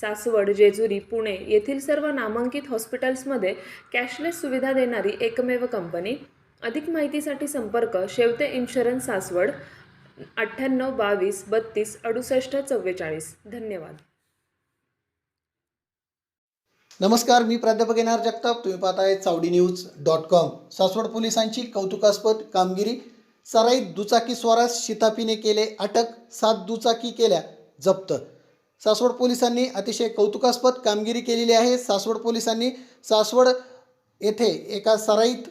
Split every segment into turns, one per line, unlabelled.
सासवड जेजुरी पुणे येथील सर्व नामांकित हॉस्पिटल्समध्ये कॅशलेस सुविधा देणारी एकमेव कंपनी. अधिक माहितीसाठी संपर्क शेवते इन्शुरन्स सासवड अठ्ठ्याण्णव बावीस बत्तीस अडुसष्ट चव्वेचाळीस. धन्यवाद.
नमस्कार मी प्राध्यापक एन जगताप. तुम्ही पाहताय Chawdi news dot com. Saswad पोलिसांची कौतुकास्पद कामगिरी. सराईत दुचाकी स्वारास शितापीने केले अटक. सात दुचाकी केल्या जप्त. सासवड पोलिसांनी अतिशय कौतुकास्पद कामगिरी केलेली आहे. सासवड पोलिसांनी सासवड येथे एका सराईत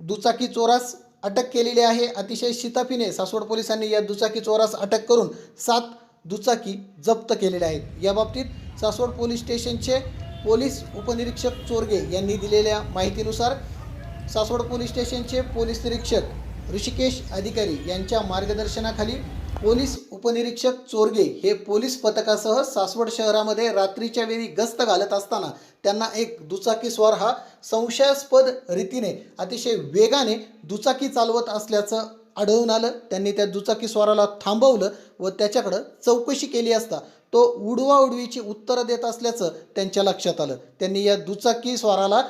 दुचाकी चोरास अटक केलेली आहे. अतिशय शिताफीने सासवड पोलिसांनी या दुचाकी चोरास अटक करून सात दुचाकी जप्त केलेल्या आहेत. याबाबतीत सासवड पोलीस स्टेशनचे पोलीस उपनिरीक्षक चोरगे यांनी दिलेल्या माहितीनुसार सासवड पोलीस स्टेशनचे पोलीस निरीक्षक ऋषिकेश अधिकारी यांच्या मार्गदर्शनाखाली पोलीस उपनिरीक्षक चोरगे हे पोलीस पथकासह सासवड शहरामध्ये रात्रीच्या वेळी गस्त घालत असताना त्यांना एक दुचाकीस्वार हा संशयास्पद रीतीने अतिशय वेगाने दुचाकी चालवत असल्याचं आढळून आलं. त्यांनी त्या दुचाकी स्वाराला थांबवलं व त्याच्याकडं चौकशी केली असता तो उडवा उडवीची उत्तरं देत असल्याचं त्यांच्या लक्षात आलं. त्यांनी या दुचाकी स्वाराला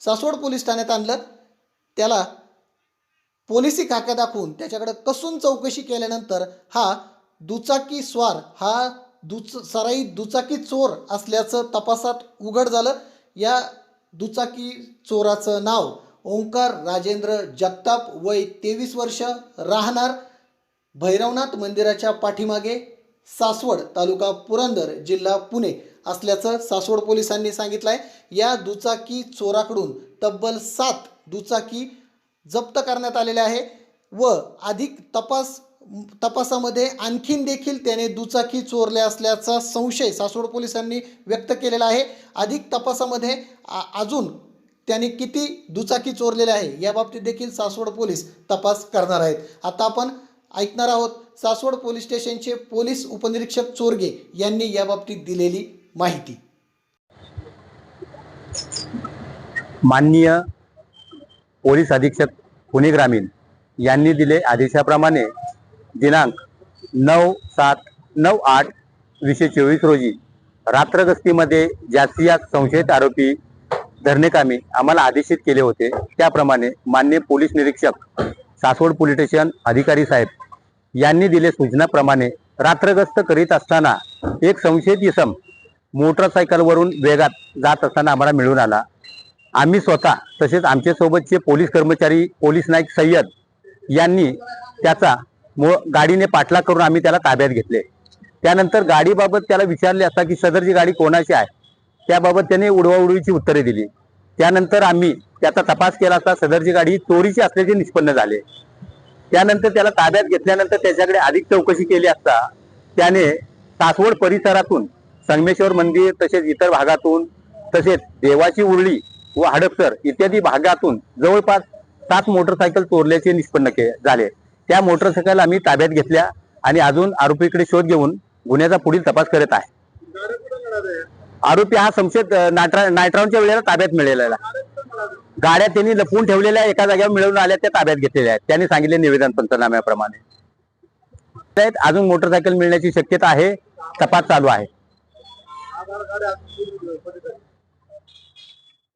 सासवड पोलीस ठाण्यात आणलं. त्याला पोलिसी खाक्या दाखवून त्याच्याकडे कसून चौकशी केल्यानंतर हा दुचाकी स्वार हा दुच सराई दुचाकी चोर असल्याचं तपासात उघड झालं. या दुचाकी चोराचं नाव ओंकार राजेंद्र जगताप वय तेवीस वर्ष राहणार भैरवनाथ मंदिराच्या पाठीमागे सासवड तालुका पुरंदर जिल्हा पुणे असल्याचं सासवड पोलिसांनी सांगितलं आहे या दुचाकी चोराकडून तब्बल सात दुचाकी जप्त करण्यात आलेले आहे व अधिक तपास तपासामध्ये आणखीन देखील त्याने दुचाकी चोरल्या असल्याचा संशय सासवड पोलिसांनी व्यक्त केलेला आहे. अधिक तपासामध्ये अजून त्याने किती दुचाकी चोरलेल्या आहे याबाबतीत देखील सासवड पोलीस तपास करणार आहेत. आता आपण ऐकणार आहोत सासवड पोलीस स्टेशनचे पोलीस उपनिरीक्षक चोरगे यांनी याबाबतीत दिलेली माहिती.
माननीय पोलीस अधीक्षक पुणे ग्रामीण यांनी दिले आदेशाप्रमाणे दिनांक नऊ सात नऊ आठ वीसशे चोवीस रोजी रात्रगस्तीमध्ये जास्तीत संशयित आरोपी धरणेकामी आम्हाला आदेशित केले होते. त्याप्रमाणे मान्य पोलीस निरीक्षक सासवड पोलीस स्टेशन अधिकारी साहेब यांनी दिले सूचनाप्रमाणे रात्रगस्त करीत असताना एक संशयित इसम मोटरसायकलवरून वेगात जात असताना आम्हाला मिळून आला. आम्ही स्वतः तसेच आमच्यासोबतचे पोलीस कर्मचारी पोलीस नाईक सय्यद यांनी त्याचा मो गाडीने पाठलाग करून आम्ही त्याला ताब्यात घेतले. त्यानंतर गाडीबाबत त्याला विचारले असता की सदरची गाडी कोणाची आहे? त्याबाबत त्याने उडवाउडवीची उत्तरे दिली. त्यानंतर आम्ही त्याचा तपास केला असता सदरची गाडी चोरीची असल्याचे निष्पन्न झाले. त्यानंतर त्याला ताब्यात घेतल्यानंतर त्याच्याकडे अधिक चौकशी केली असता त्याने सासवड परिसरातून संगमेश्वर मंदिर तसेच इतर भागातून तसेच देवाची उरळी व हडपसर इत्यादी भागातून जवळपास सात मोटरसायकल चोरल्याचे निष्पन्न के झाले. त्या मोटरसायकल आम्ही ताब्यात घेतल्या आणि अजून आरोपीकडे शोध घेऊन गुन्ह्याचा पुढील तपास करत आहे. आरोपी हा संशयित नायट्रा नाटरा वेळेला ताब्यात मिळालेला गाड्या त्यांनी लपवून ठेवलेल्या एका जागेवर मिळवून आल्या त्या ताब्यात घेतलेल्या आहेत. त्यांनी सांगितले निवेदन पंचनाम्याप्रमाणे. त्यात अजून मोटरसायकल मिळण्याची शक्यता आहे तपास चालू आहे.